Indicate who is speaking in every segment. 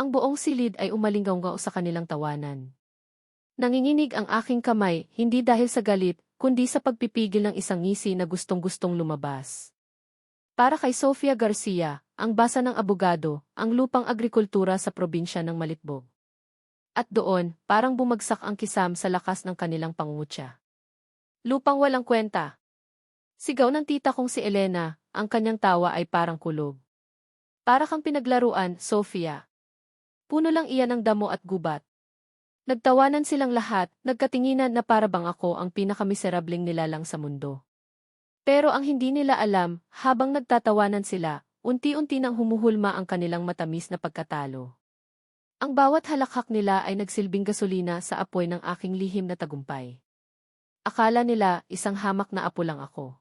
Speaker 1: Ang buong silid ay umalinggaw sa kanilang tawanan. Nanginginig ang aking kamay, hindi dahil sa galit, kundi sa pagpipigil ng isang ngisi na gustong-gustong lumabas. Para kay Sofia Garcia, ang basa ng abogado, ang lupang agrikultura sa probinsya ng Malitbog. At doon, parang bumagsak ang kisam sa lakas ng kanilang pangungutya. Lupang walang kwenta. Sigaw ng tita kong si Elena, ang kanyang tawa ay parang kulog. Para kang pinaglaruan, Sofia. Puno lang iyan ng damo at gubat. Nagtawanan silang lahat, nagkatinginan na para bang ako ang pinakamiserabling nilalang sa mundo. Pero ang hindi nila alam, habang nagtatawanan sila, unti-unti nang humuhulma ang kanilang matamis na pagkatalo. Ang bawat halakhak nila ay nagsilbing gasolina sa apoy ng aking lihim na tagumpay. Akala nila isang hamak na apo lang ako.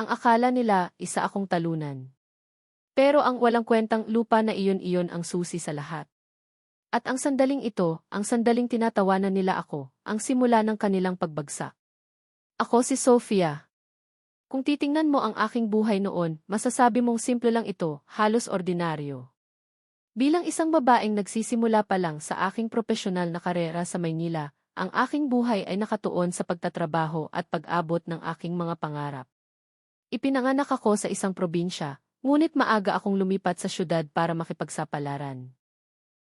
Speaker 1: Ang akala nila isa akong talunan. Pero ang walang kwentang lupa na iyon-iyon ang susi sa lahat. At ang sandaling ito, ang sandaling tinatawanan nila ako, ang simula ng kanilang pagbagsak. Ako si Sofia. Kung titingnan mo ang aking buhay noon, masasabi mong simple lang ito, halos ordinaryo. Bilang isang babaeng nagsisimula pa lang sa aking profesional na karera sa Maynila, ang aking buhay ay nakatuon sa pagtatrabaho at pag-abot ng aking mga pangarap. Ipinanganak ako sa isang probinsya, ngunit maaga akong lumipat sa syudad para makipagsapalaran.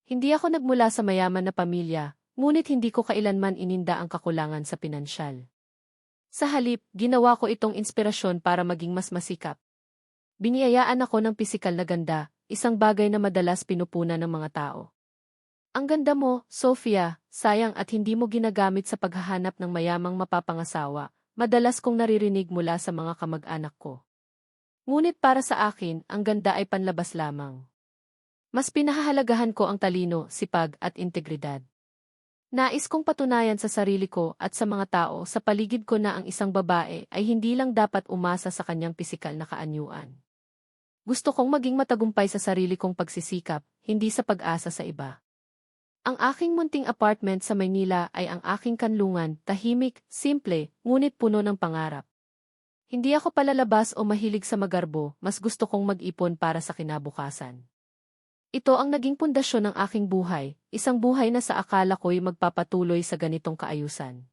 Speaker 1: Hindi ako nagmula sa mayaman na pamilya, ngunit hindi ko kailanman ininda ang kakulangan sa pinansyal. Sa halip, ginawa ko itong inspirasyon para maging mas masikap. Biniyayaan ako ng pisikal na ganda, isang bagay na madalas pinupuna ng mga tao. Ang ganda mo, Sofia, sayang at hindi mo ginagamit sa paghahanap ng mayamang mapapangasawa, madalas kong naririnig mula sa mga kamag-anak ko. Ngunit para sa akin, ang ganda ay panlabas lamang. Mas pinahahalagahan ko ang talino, sipag at integridad. Nais kong patunayan sa sarili ko at sa mga tao sa paligid ko na ang isang babae ay hindi lang dapat umasa sa kanyang pisikal na kaanyuan. Gusto kong maging matagumpay sa sarili kong pagsisikap, hindi sa pag-asa sa iba. Ang aking munting apartment sa Maynila ay ang aking kanlungan, tahimik, simple, ngunit puno ng pangarap. Hindi ako palalabas o mahilig sa magarbo, mas gusto kong mag-ipon para sa kinabukasan. Ito ang naging pundasyon ng aking buhay, isang buhay na sa akala ko'y magpapatuloy sa ganitong kaayusan.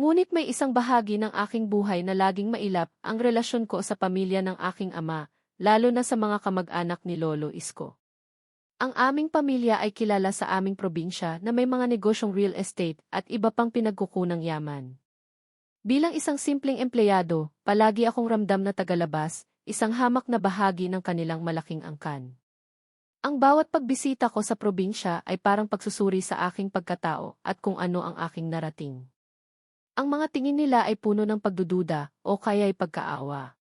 Speaker 1: Ngunit may isang bahagi ng aking buhay na laging mailap ang relasyon ko sa pamilya ng aking ama, lalo na sa mga kamag-anak ni Lolo Isko. Ang aming pamilya ay kilala sa aming probinsya na may mga negosyong real estate at iba pang pinagkukunang yaman. Bilang isang simpleng empleyado, palagi akong ramdam na tagalabas, isang hamak na bahagi ng kanilang malaking angkan. Ang bawat pagbisita ko sa probinsya ay parang pagsusuri sa aking pagkatao at kung ano ang aking narating. Ang mga tingin nila ay puno ng pagdududa o kaya ay pagkaawa.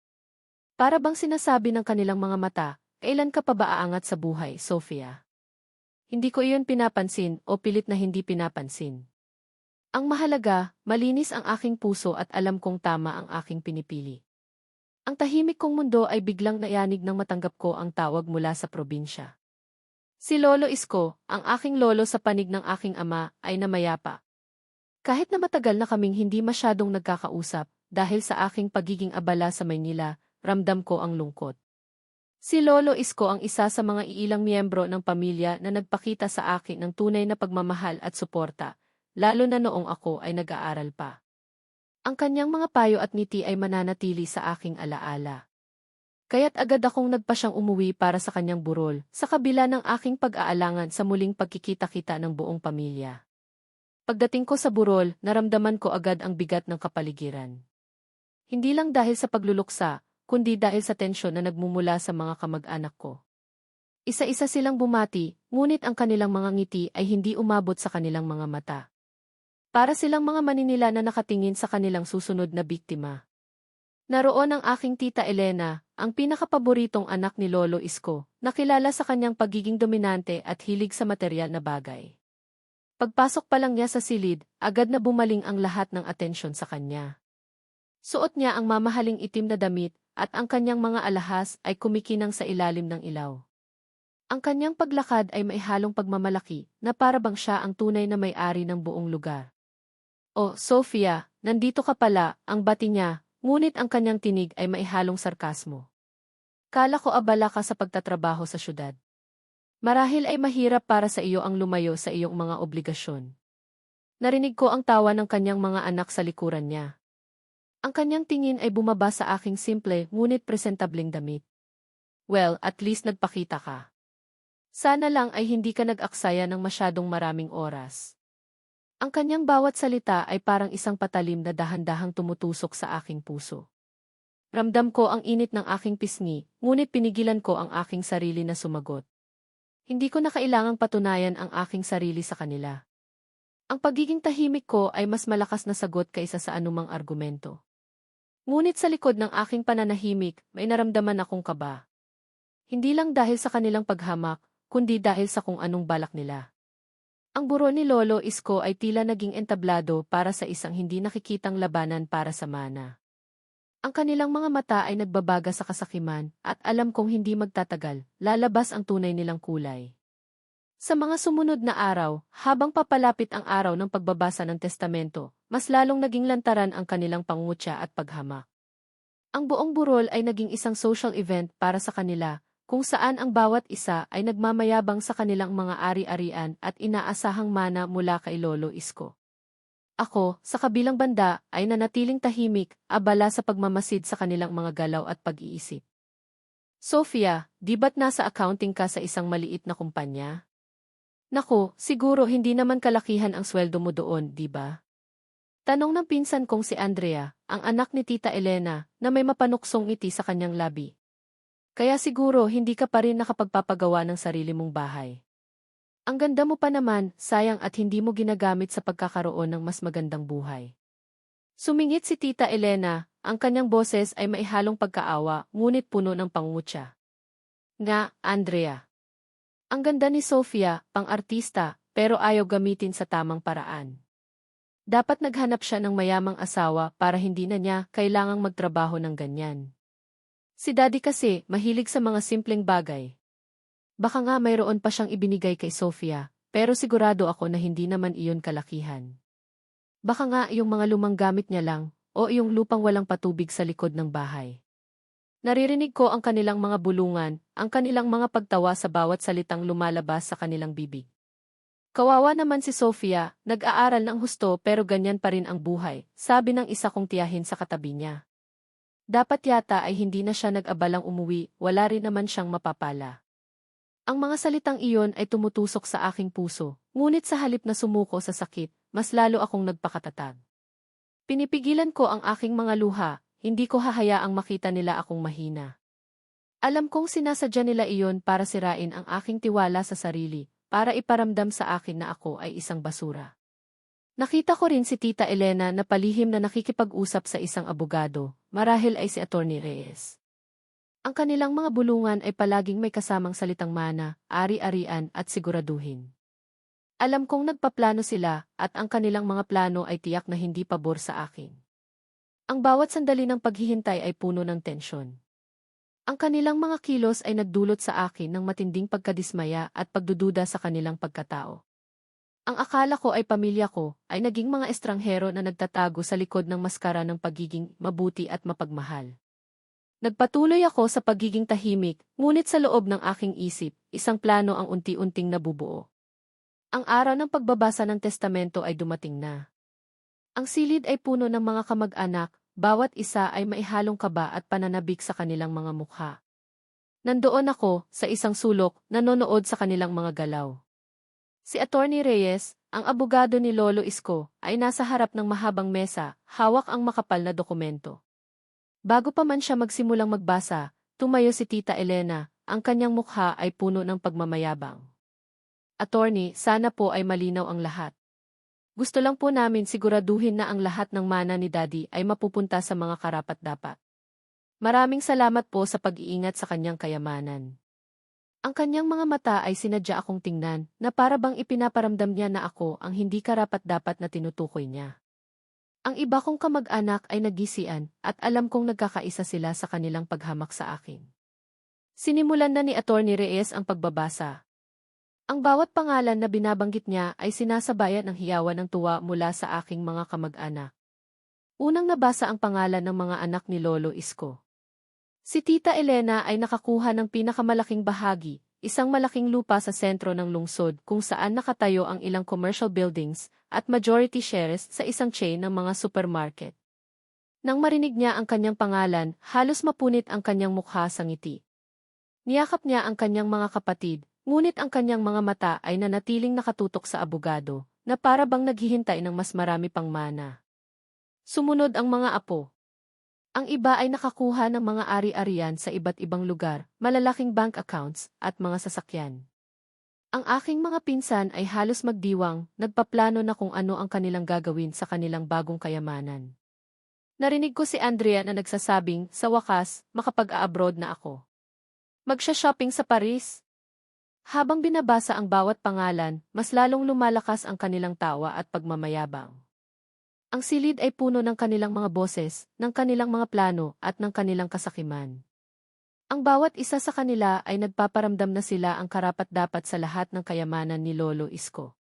Speaker 1: Para bang sinasabi ng kanilang mga mata, kailan ka pa ba aangat sa buhay, Sofia? Hindi ko iyon pinapansin o pilit na hindi pinapansin. Ang mahalaga, malinis ang aking puso at alam kong tama ang aking pinipili. Ang tahimik kong mundo ay biglang nayanig nang matanggap ko ang tawag mula sa probinsya. Si Lolo Isko, ang aking lolo sa panig ng aking ama, ay namayapa. Kahit na matagal na kaming hindi masyadong nagkakausap, dahil sa aking pagiging abala sa Maynila, ramdam ko ang lungkot. Si Lolo Isko ang isa sa mga iilang miyembro ng pamilya na nagpakita sa akin ng tunay na pagmamahal at suporta, lalo na noong ako ay nag-aaral pa. Ang kanyang mga payo at ngiti ay mananatili sa aking alaala. Kaya't agad akong nagpa siyang umuwi para sa kanyang burol, sa kabila ng aking pag-aalangan sa muling pagkikita-kita ng buong pamilya. Pagdating ko sa burol, naramdaman ko agad ang bigat ng kapaligiran. Hindi lang dahil sa pagluluksa, kundi dahil sa tensyon na nagmumula sa mga kamag-anak ko. Isa-isa silang bumati, ngunit ang kanilang mga ngiti ay hindi umabot sa kanilang mga mata. Para silang mga maninila na nakatingin sa kanilang susunod na biktima. Naroon ang aking tita Elena, ang pinakapaboritong anak ni Lolo Isko, nakilala sa kanyang pagiging dominante at hilig sa material na bagay. Pagpasok pa lang niya sa silid, agad na bumaling ang lahat ng atensyon sa kanya. Suot niya ang mamahaling itim na damit, at ang kanyang mga alahas ay kumikinang sa ilalim ng ilaw. Ang kanyang paglakad ay may halong pagmamalaki, na para bang siya ang tunay na may-ari ng buong lugar. Oh, Sophia, nandito ka pala, ang bati niya, Ngunit ang kanyang tinig ay maihalong sarkasmo. Kala ko abala ka sa pagtatrabaho sa syudad. Marahil ay mahirap para sa iyo ang lumayo sa iyong mga obligasyon. Narinig ko ang tawa ng kanyang mga anak sa likuran niya. Ang kanyang tingin ay bumaba sa aking simple ngunit presentableng damit. Well, at least nagpakita ka. Sana lang ay hindi ka nag-aksaya ng masyadong maraming oras. Ang kanyang bawat salita ay parang isang patalim na dahan-dahang tumutusok sa aking puso. Ramdam ko ang init ng aking pisngi, ngunit pinigilan ko ang aking sarili na sumagot. Hindi ko na kailangang patunayan ang aking sarili sa kanila. Ang pagiging tahimik ko ay mas malakas na sagot kaysa sa anumang argumento. Ngunit sa likod ng aking pananahimik, may naramdaman akong kaba. Hindi lang dahil sa kanilang paghamak, kundi dahil sa kung anong balak nila. Ang buro ni Lolo Isko ay tila naging entablado para sa isang hindi nakikitang labanan para sa mana. Ang kanilang mga mata ay nagbabaga sa kasakiman, at alam kong hindi magtatagal, lalabas ang tunay nilang kulay. Sa mga sumunod na araw, habang papalapit ang araw ng pagbabasa ng testamento, mas lalong naging lantaran ang kanilang pangutya at paghama. Ang buong burol ay naging isang social event para sa kanila, kung saan ang bawat isa ay nagmamayabang sa kanilang mga ari-arian at inaasahang mana mula kay Lolo Isko. Ako, sa kabilang banda, ay nanatiling tahimik, abala sa pagmamasid sa kanilang mga galaw at pag-iisip. Sofia, di ba't nasa accounting ka sa isang maliit na kumpanya? Nako, siguro hindi naman kalakihan ang sweldo mo doon, di ba? Tanong ng pinsan kong si Andrea, ang anak ni Tita Elena, na may mapanuksong ngiti sa kanyang labi. Kaya siguro hindi ka pa rin nakapagpapagawa ng sarili mong bahay. Ang ganda mo pa naman, sayang at hindi mo ginagamit sa pagkakaroon ng mas magandang buhay. Sumingit si Tita Elena, ang kanyang boses ay maihalong pagkaawa, ngunit puno ng pangutya. Nga, Andrea. Ang ganda ni Sofia, pang-artista, pero ayaw gamitin sa tamang paraan. Dapat naghanap siya ng mayamang asawa para hindi na niya kailangang magtrabaho ng ganyan. Si daddy kasi, mahilig sa mga simpleng bagay, Baka nga mayroon pa siyang ibinigay kay Sofia, pero sigurado ako na hindi naman iyon kalakihan. Baka nga yung mga lumang gamit niya lang, o yung lupang walang patubig sa likod ng bahay. Naririnig ko ang kanilang mga bulungan, ang kanilang mga pagtawa sa bawat salitang lumalabas sa kanilang bibig. Kawawa naman si Sofia, nag-aaral ng husto pero ganyan pa rin ang buhay, sabi ng isa kong tiyahin sa katabi niya. Dapat yata ay hindi na siya nag-abalang umuwi, wala rin naman siyang mapapala. Ang mga salitang iyon ay tumutusok sa aking puso, ngunit sa halip na sumuko sa sakit, mas lalo akong nagpakatatag. Pinipigilan ko ang aking mga luha, hindi ko hahayaang makita nila akong mahina. Alam kong sinasadya nila iyon para sirain ang aking tiwala sa sarili, para iparamdam sa akin na ako ay isang basura. Nakita ko rin si Tita Elena na palihim na nakikipag-usap sa isang abogado, marahil ay si Attorney Reyes. Ang kanilang mga bulungan ay palaging may kasamang salitang mana, ari-arian at siguraduhin. Alam kong nagpaplano sila at ang kanilang mga plano ay tiyak na hindi pabor sa akin. Ang bawat sandali ng paghihintay ay puno ng tensyon. Ang kanilang mga kilos ay nagdulot sa akin ng matinding pagkadismaya at pagdududa sa kanilang pagkatao. Ang akala ko ay pamilya ko ay naging mga estranghero na nagtatago sa likod ng maskara ng pagiging mabuti at mapagmahal. Nagpatuloy ako sa pagiging tahimik, ngunit sa loob ng aking isip, isang plano ang unti-unting nabubuo. Ang araw ng pagbabasa ng testamento ay dumating na. Ang silid ay puno ng mga kamag-anak, bawat isa ay maihalong kaba at pananabik sa kanilang mga mukha. Nandoon ako, sa isang sulok, nanonood sa kanilang mga galaw. Si Attorney Reyes, ang abogado ni Lolo Isko, ay nasa harap ng mahabang mesa, hawak ang makapal na dokumento. Bago pa man siya magsimulang magbasa, tumayo si Tita Elena, ang kanyang mukha ay puno ng pagmamayabang. Attorney, sana po ay malinaw ang lahat. Gusto lang po namin siguraduhin na ang lahat ng mana ni Daddy ay mapupunta sa mga karapat-dapat. Maraming salamat po sa pag-iingat sa kanyang kayamanan. Ang kanyang mga mata ay sinadya akong tingnan na para bang ipinaparamdam niya na ako ang hindi karapat-dapat na tinutukoy niya. Ang iba kong kamag-anak ay nagisian at alam kong nagkakaisa sila sa kanilang paghamak sa akin. Sinimulan na ni Attorney Reyes ang pagbabasa. Ang bawat pangalan na binabanggit niya ay sinasabayan ng hiyawan ng tuwa mula sa aking mga kamag-anak. Unang nabasa ang pangalan ng mga anak ni Lolo Isko. Si Tita Elena ay nakakuha ng pinakamalaking bahagi, isang malaking lupa sa sentro ng lungsod kung saan nakatayo ang ilang commercial buildings at majority shares sa isang chain ng mga supermarket. Nang marinig niya ang kanyang pangalan, halos mapunit ang kanyang mukha sa ngiti. Niyakap niya ang kanyang mga kapatid, ngunit ang kanyang mga mata ay nanatiling nakatutok sa abogado, na para bang naghihintay ng mas marami pang mana. Sumunod ang mga apo. Ang iba ay nakakuha ng mga ari-arian sa iba't ibang lugar, malalaking bank accounts, at mga sasakyan. Ang aking mga pinsan ay halos magdiwang, nagpaplano na kung ano ang kanilang gagawin sa kanilang bagong kayamanan. Narinig ko si Andrea na nagsasabing, sa wakas, makapag-a-abroad na ako. Magsha-shopping sa Paris. Habang binabasa ang bawat pangalan, mas lalong lumalakas ang kanilang tawa at pagmamayabang. Ang silid ay puno ng kanilang mga boses, ng kanilang mga plano, at ng kanilang kasakiman. Ang bawat isa sa kanila ay nagpaparamdam na sila ang karapat-dapat sa lahat ng kayamanan ni Lolo Isko.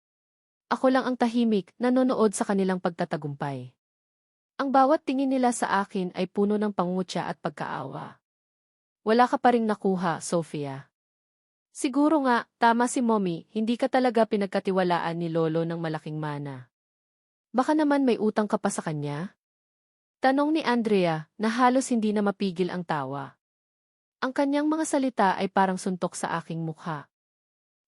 Speaker 1: Ako lang ang tahimik, nanonood sa kanilang pagtatagumpay. Ang bawat tingin nila sa akin ay puno ng pangutya at pagkaawa. Wala ka pa ring nakuha, Sofia. Siguro nga, tama si Mommy, hindi ka talaga pinagkatiwalaan ni Lolo ng malaking mana. Baka naman may utang ka pa sa kanya? Tanong ni Andrea, na halos hindi na mapigil ang tawa. Ang kanyang mga salita ay parang suntok sa aking mukha.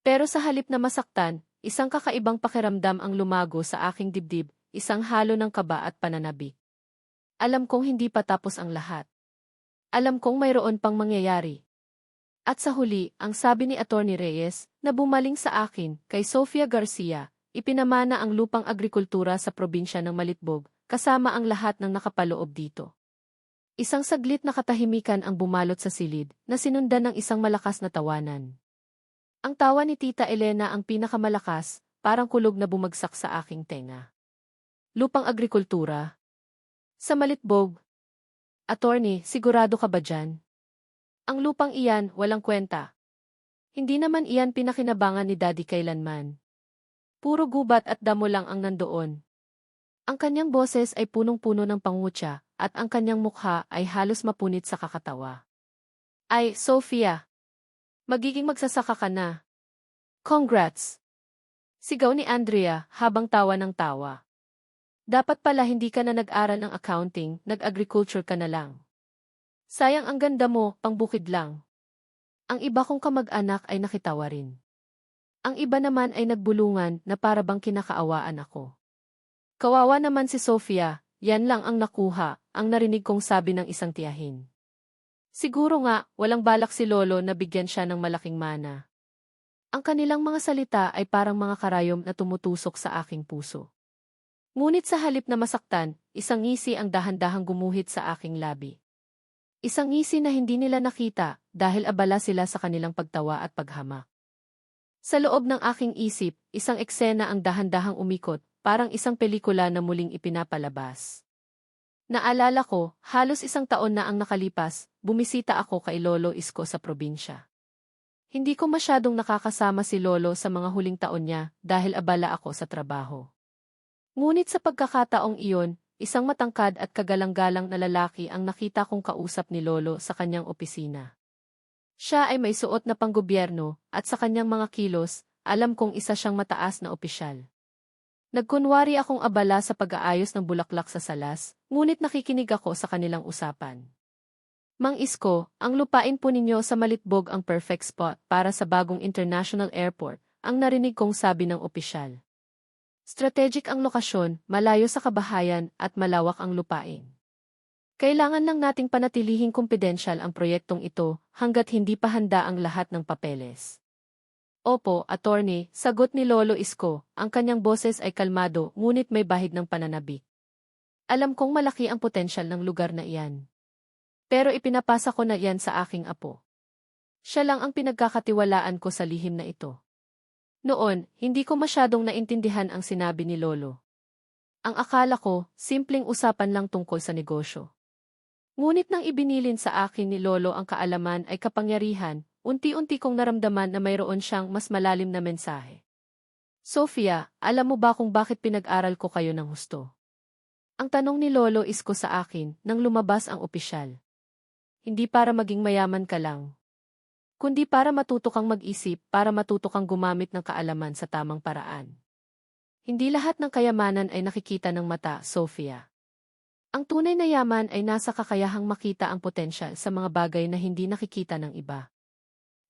Speaker 1: Pero sa halip na masaktan, isang kakaibang pakiramdam ang lumago sa aking dibdib, isang halo ng kaba at pananabik. Alam kong hindi pa tapos ang lahat. Alam kong mayroon pang mangyayari. At sa huli, ang sabi ni Attorney Reyes, na bumaling sa akin, kay Sofia Garcia, ipinamana ang lupang agrikultura sa probinsya ng Malitbog, kasama ang lahat ng nakapaloob dito. Isang saglit na katahimikan ang bumalot sa silid, na sinundan ng isang malakas na tawanan. Ang tawa ni Tita Elena ang pinakamalakas, parang kulog na bumagsak sa aking tenga. Lupang agrikultura, sa Malitbog. Attorney, sigurado ka ba dyan? Ang lupang iyan, walang kwenta. Hindi naman iyan pinakinabangan ni Daddy kailanman. Puro gubat at damo lang ang nandoon. Ang kanyang boses ay punong-puno ng pangutya, at ang kanyang mukha ay halos mapunit sa kakatawa. Ay, Sophia! Magiging magsasaka ka na. Congrats! Sigaw ni Andrea habang tawa ng tawa. Dapat pala hindi ka na nag-aral ng accounting, nag-agriculture ka na lang. Sayang ang ganda mo, pangbukid lang. Ang iba kong kamag-anak ay nakitawa rin. Ang iba naman ay nagbulungan na para bang kinakaawaan ako. Kawawa naman si Sofia, yan lang ang nakuha, ang narinig kong sabi ng isang tiyahin. Siguro nga, walang balak si Lolo na bigyan siya ng malaking mana. Ang kanilang mga salita ay parang mga karayom na tumutusok sa aking puso. Ngunit sa halip na masaktan, isang ngisi ang dahan-dahang gumuhit sa aking labi. Isang ngisi na hindi nila nakita dahil abala sila sa kanilang pagtawa at paghamak. Sa loob ng aking isip, isang eksena ang dahan-dahang umikot, parang isang pelikula na muling ipinapalabas. Naalala ko, halos isang taon na ang nakalipas, bumisita ako kay Lolo Isko sa probinsya. Hindi ko masyadong nakakasama si Lolo sa mga huling taon niya dahil abala ako sa trabaho. Ngunit sa pagkakataong iyon, isang matangkad at kagalang-galang na lalaki ang nakita kong kausap ni Lolo sa kanyang opisina. Siya ay may suot na panggobyerno, at sa kanyang mga kilos, alam kong isa siyang mataas na opisyal. Nagkunwari akong abala sa pag-aayos ng bulaklak sa salas, ngunit nakikinig ako sa kanilang usapan. Mang Isko, ang lupain po ninyo sa Malitbog ang perfect spot para sa bagong international airport, ang narinig kong sabi ng opisyal. Strategic ang lokasyon, malayo sa kabahayan, at malawak ang lupain. Kailangan lang nating panatilihing kumpidensyal ang proyektong ito hanggat hindi pa handa ang lahat ng papeles. Opo, attorney, sagot ni Lolo Isko, ang kanyang boses ay kalmado ngunit may bahid ng pananabik. Alam kong malaki ang potensyal ng lugar na iyan. Pero ipinapasa ko na iyan sa aking apo. Siya lang ang pinagkakatiwalaan ko sa lihim na ito. Noon, hindi ko masyadong naintindihan ang sinabi ni Lolo. Ang akala ko, simpleng usapan lang tungkol sa negosyo. Ngunit nang ibinilin sa akin ni Lolo ang kaalaman ay kapangyarihan, unti-unti kong naramdaman na mayroon siyang mas malalim na mensahe. Sofia, alam mo ba kung bakit pinag-aral ko kayo ng husto? Ang tanong ni Lolo isko sa akin nang lumabas ang opisyal. Hindi para maging mayaman ka lang. kundi para matuto kang mag-isip, para matuto kang gumamit ng kaalaman sa tamang paraan. Hindi lahat ng kayamanan ay nakikita ng mata, Sophia. Ang tunay na yaman ay nasa kakayahang makita ang potensyal sa mga bagay na hindi nakikita ng iba.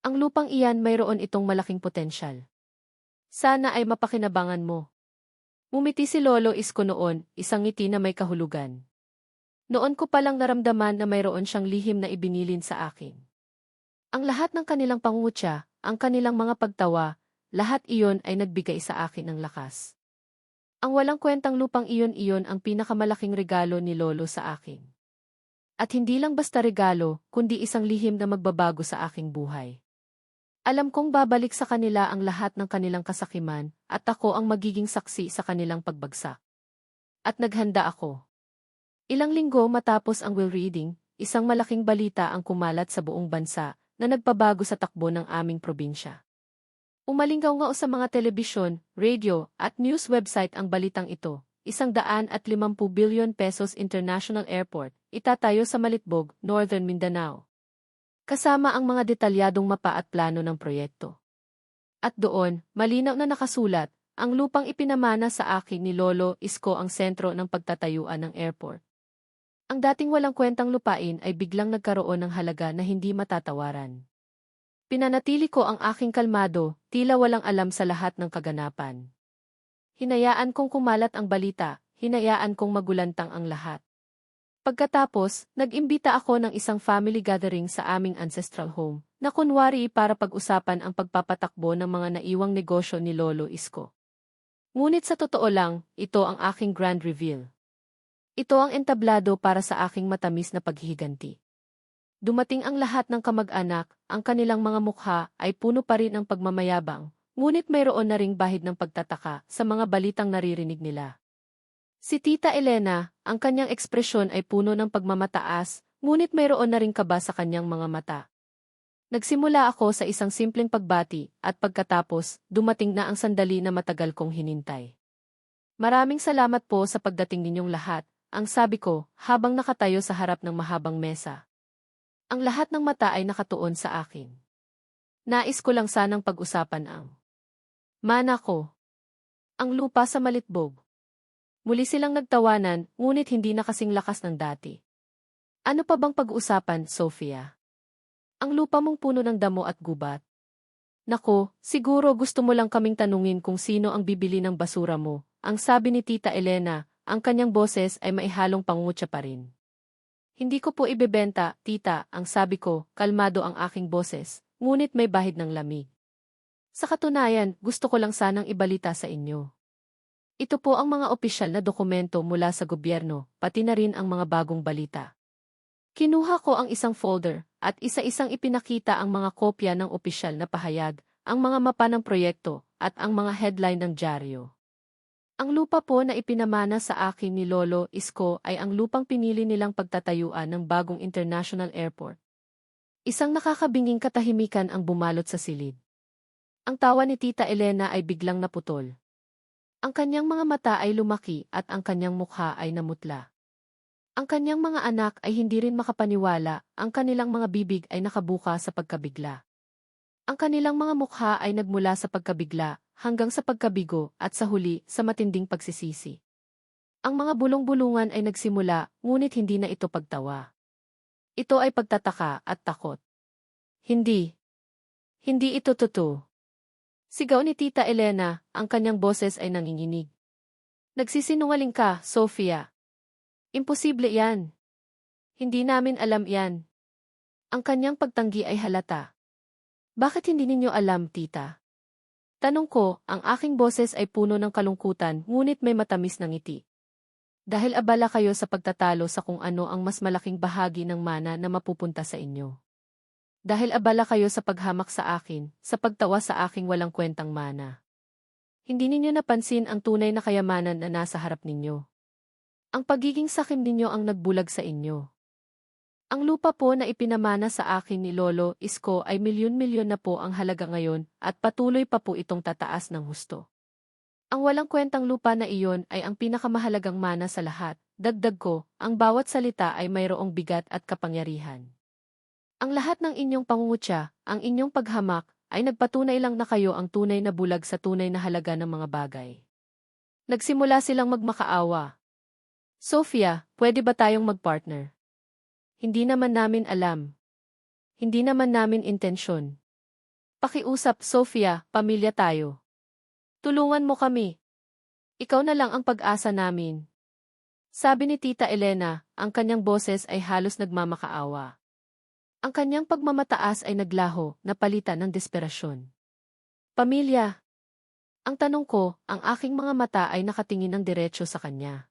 Speaker 1: Ang lupang iyan mayroon itong malaking potensyal. Sana ay mapakinabangan mo. Mumiti si Lolo Isko noon, isang ngiti na may kahulugan. Noon ko palang naramdaman na mayroon siyang lihim na ibinilin sa akin. Ang lahat ng kanilang pangungutya, ang kanilang mga pagtawa, lahat iyon ay nagbigay sa akin ng lakas. Ang walang kwentang lupang iyon-iyon ang pinakamalaking regalo ni Lolo sa akin. At hindi lang basta regalo, kundi isang lihim na magbabago sa aking buhay. Alam kong babalik sa kanila ang lahat ng kanilang kasakiman, at ako ang magiging saksi sa kanilang pagbagsak. At naghanda ako. Ilang linggo matapos ang will reading, isang malaking balita ang kumalat sa buong bansa na nagpabago sa takbo ng aming probinsya. Umalingaw nga sa mga telebisyon, radio, at news website ang balitang ito. Isang daan at limampu bilyon pesos International Airport, itatayo sa Malitbog, Northern Mindanao. Kasama ang mga detalyadong mapa at plano ng proyekto. At doon, malinaw na nakasulat, ang lupang ipinamana sa akin ni Lolo Isko ang sentro ng pagtatayuan ng airport. Ang dating walang kwentang lupain ay biglang nagkaroon ng halaga na hindi matatawaran. Pinanatili ko ang aking kalmado, tila walang alam sa lahat ng kaganapan. Hinayaan kong kumalat ang balita, hinayaan kong magulantang ang lahat. Pagkatapos, nag-imbita ako ng isang family gathering sa aming ancestral home, na kunwari para pag-usapan ang pagpapatakbo ng mga naiwang negosyo ni Lolo Isko. Ngunit sa totoo lang, ito ang aking grand reveal. Ito ang entablado para sa aking matamis na paghihiganti. Dumating ang lahat ng kamag-anak, ang kanilang mga mukha ay puno pa rin ng pagmamayabang, ngunit mayroon na ring bahid ng pagtataka sa mga balitang naririnig nila. Si Tita Elena, ang kanyang ekspresyon ay puno ng pagmamataas, ngunit mayroon na ring kaba sa kanyang mga mata. Nagsimula ako sa isang simpleng pagbati, at pagkatapos, dumating na ang sandali na matagal kong hinintay. Maraming salamat po sa pagdating ninyong lahat, ang sabi ko, habang nakatayo sa harap ng mahabang mesa. Ang lahat ng mata ay nakatuon sa akin. Nais ko lang sanang pag-usapan ang mana ko. Ang lupa sa malitbog. Muli silang nagtawanan, ngunit hindi na kasing lakas ng dati. Ano pa bang pag-uusapan, Sophia? Ang lupa mong puno ng damo at gubat. Nako, siguro gusto mo lang kaming tanungin kung sino ang bibili ng basura mo. Ang sabi ni Tita Elena, ang kanyang boses ay maihalong pangutya pa rin. Hindi ko po ibebenta, tita, ang sabi ko, kalmado ang aking boses, ngunit may bahid ng lamig. Sa katunayan, gusto ko lang sanang ibalita sa inyo. Ito po ang mga opisyal na dokumento mula sa gobyerno, pati na rin ang mga bagong balita. Kinuha ko ang isang folder, at isa-isang ipinakita ang mga kopya ng opisyal na pahayag, ang mga mapa ng proyekto, at ang mga headline ng dyaryo. Ang lupa po na ipinamana sa akin ni Lolo Isko ay ang lupang pinili nilang pagtatayuan ng bagong international airport. Isang nakakabinging katahimikan ang bumalot sa silid. Ang tawa ni Tita Elena ay biglang naputol. Ang kanyang mga mata ay lumaki at ang kanyang mukha ay namutla. Ang kanyang mga anak ay hindi rin makapaniwala, ang kanilang mga bibig ay nakabuka sa pagkabigla. Ang kanilang mga mukha ay nagmula sa pagkabigla, hanggang sa pagkabigo at sa huli sa matinding pagsisisi. Ang mga bulong-bulungan ay nagsimula, ngunit hindi na ito pagtawa. Ito ay pagtataka at takot. Hindi. Hindi ito totoo. Sigaw ni Tita Elena, ang kanyang boses ay nanginginig. Nagsisinungaling ka, Sofia. Imposible yan. Hindi namin alam yan. Ang kanyang pagtanggi ay halata. Bakit hindi ninyo alam, tita? Tanong ko, ang aking boses ay puno ng kalungkutan ngunit may matamis ng ngiti. Dahil abala kayo sa pagtatalo sa kung ano ang mas malaking bahagi ng mana na mapupunta sa inyo. Dahil abala kayo sa paghamak sa akin, sa pagtawa sa aking walang kwentang mana. Hindi ninyo napansin ang tunay na kayamanan na nasa harap ninyo. Ang pagiging sakim ninyo ang nagbulag sa inyo. Ang lupa po na ipinamana sa akin ni Lolo Isko ay milyon-milyon na po ang halaga ngayon at patuloy pa po itong tataas ng husto. Ang walang kwentang lupa na iyon ay ang pinakamahalagang mana sa lahat. Dagdag ko, ang bawat salita ay mayroong bigat at kapangyarihan. Ang lahat ng inyong pangungutya, ang inyong paghamak, ay nagpatunay lang na kayo ang tunay na bulag sa tunay na halaga ng mga bagay. Nagsimula silang magmakaawa. Sophia, pwede ba tayong magpartner? Hindi naman namin alam. Hindi naman namin intensyon. Pakiusap, Sophia, pamilya tayo. Tulungan mo kami. Ikaw na lang ang pag-asa namin. Sabi ni Tita Elena, ang kanyang boses ay halos nagmamakaawa. Ang kanyang pagmamataas ay naglaho, napalitan ng desperasyon. Pamilya. Ang tanong ko, ang aking mga mata ay nakatingin ng diretsyo sa kanya.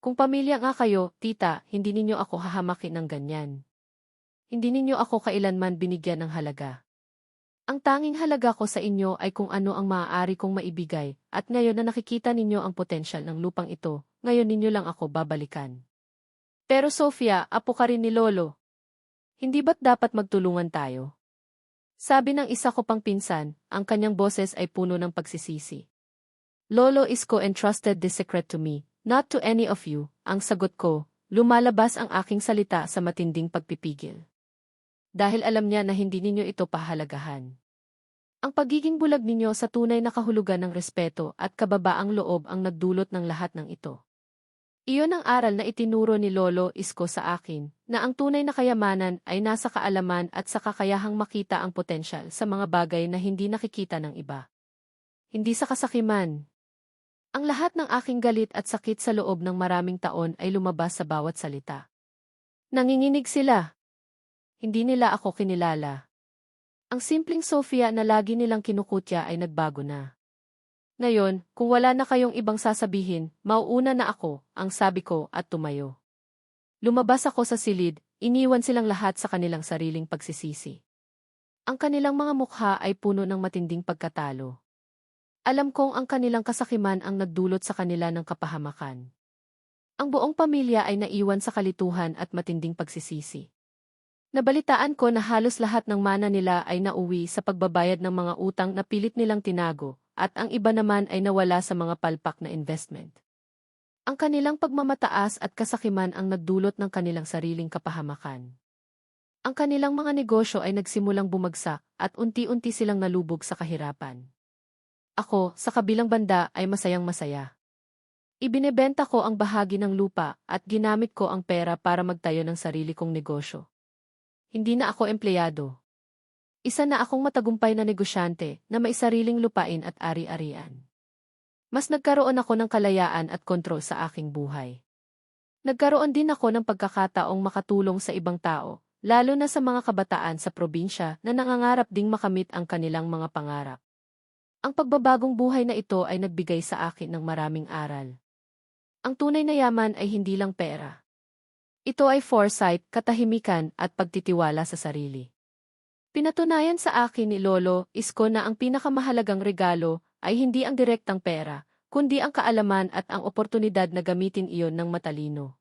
Speaker 1: Kung pamilya nga kayo, tita, hindi ninyo ako hahamakin ng ganyan. Hindi ninyo ako kailanman binigyan ng halaga. Ang tanging halaga ko sa inyo ay kung ano ang maaari kong maibigay, at ngayon na nakikita ninyo ang potensyal ng lupang ito, ngayon ninyo lang ako babalikan. Pero Sofia, apo ka rin ni Lolo. Hindi ba't dapat magtulungan tayo? Sabi ng isa ko pang pinsan, ang kanyang boses ay puno ng pagsisisi. Lolo Isko entrusted this secret to me, not to any of you, ang sagot ko, lumalabas ang aking salita sa matinding pagpipigil. Dahil alam niya na hindi ninyo ito pahalagahan. Ang pagiging bulag ninyo sa tunay na kahulugan ng respeto at kababaang loob ang nagdulot ng lahat ng ito. Iyon ang aral na itinuro ni Lolo Isko sa akin, na ang tunay na kayamanan ay nasa kaalaman at sa kakayahang makita ang potensyal sa mga bagay na hindi nakikita ng iba. Hindi sa kasakiman. Ang lahat ng aking galit at sakit sa loob ng maraming taon ay lumabas sa bawat salita. Nanginginig sila. Hindi nila ako kinilala. Ang simpleng Sofia na lagi nilang kinukutya ay nagbago na. Ngayon, kung wala na kayong ibang sasabihin, mauuna na ako, ang sabi ko at tumayo. Lumabas ako sa silid, iniwan silang lahat sa kanilang sariling pagsisisi. Ang kanilang mga mukha ay puno ng matinding pagkatalo. Alam kong ang kanilang kasakiman ang nagdulot sa kanila ng kapahamakan. Ang buong pamilya ay naiwan sa kalituhan at matinding pagsisisi. Nabalitaan ko na halos lahat ng mana nila ay nauwi sa pagbabayad ng mga utang na pilit nilang tinago, at ang iba naman ay nawala sa mga palpak na investment. Ang kanilang pagmamataas at kasakiman ang nagdulot ng kanilang sariling kapahamakan. Ang kanilang mga negosyo ay nagsimulang bumagsak at unti-unti silang nalubog sa kahirapan. Ako, sa kabilang banda, ay masayang masaya. Ibinebenta ko ang bahagi ng lupa at ginamit ko ang pera para magtayo ng sarili kong negosyo. Hindi na ako empleyado. Isa na akong matagumpay na negosyante na may sariling lupain at ari-arian. Mas nagkaroon ako ng kalayaan at kontrol sa aking buhay. Nagkaroon din ako ng pagkakataong makatulong sa ibang tao, lalo na sa mga kabataan sa probinsya na nangangarap ding makamit ang kanilang mga pangarap. Ang pagbabagong buhay na ito ay nagbigay sa akin ng maraming aral. Ang tunay na yaman ay hindi lang pera. Ito ay foresight, katahimikan at pagtitiwala sa sarili. Pinatunayan sa akin ni Lolo Isko na ang pinakamahalagang regalo ay hindi ang direktang pera, kundi ang kaalaman at ang oportunidad na gamitin iyon ng matalino.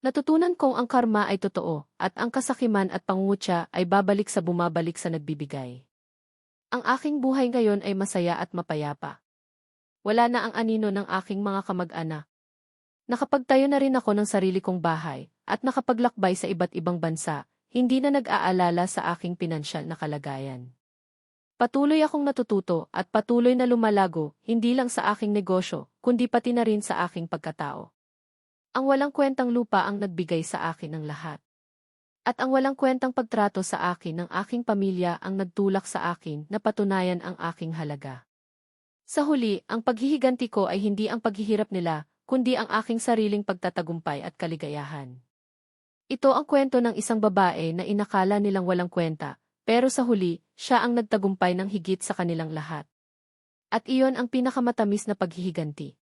Speaker 1: Natutunan kong ang karma ay totoo at ang kasakiman at pangungutya ay babalik sa bumabalik sa nagbibigay. Ang aking buhay ngayon ay masaya at mapayapa. Wala na ang anino ng aking mga kamag-anak. Nakapagtayo na rin ako ng sarili kong bahay, at nakapaglakbay sa iba't ibang bansa, hindi na nag-aalala sa aking pinansyal na kalagayan. Patuloy akong natututo at patuloy na lumalago, hindi lang sa aking negosyo, kundi pati na rin sa aking pagkatao. Ang walang kwentang lupa ang nagbigay sa akin ng lahat. At ang walang kwentang pagtrato sa akin ng aking pamilya ang nagtulak sa akin na patunayan ang aking halaga. Sa huli, ang paghihiganti ko ay hindi ang paghihirap nila, kundi ang aking sariling pagtatagumpay at kaligayahan. Ito ang kwento ng isang babae na inakala nilang walang kwenta, pero sa huli, siya ang nagtagumpay ng higit sa kanilang lahat. At iyon ang pinakamatamis na paghihiganti.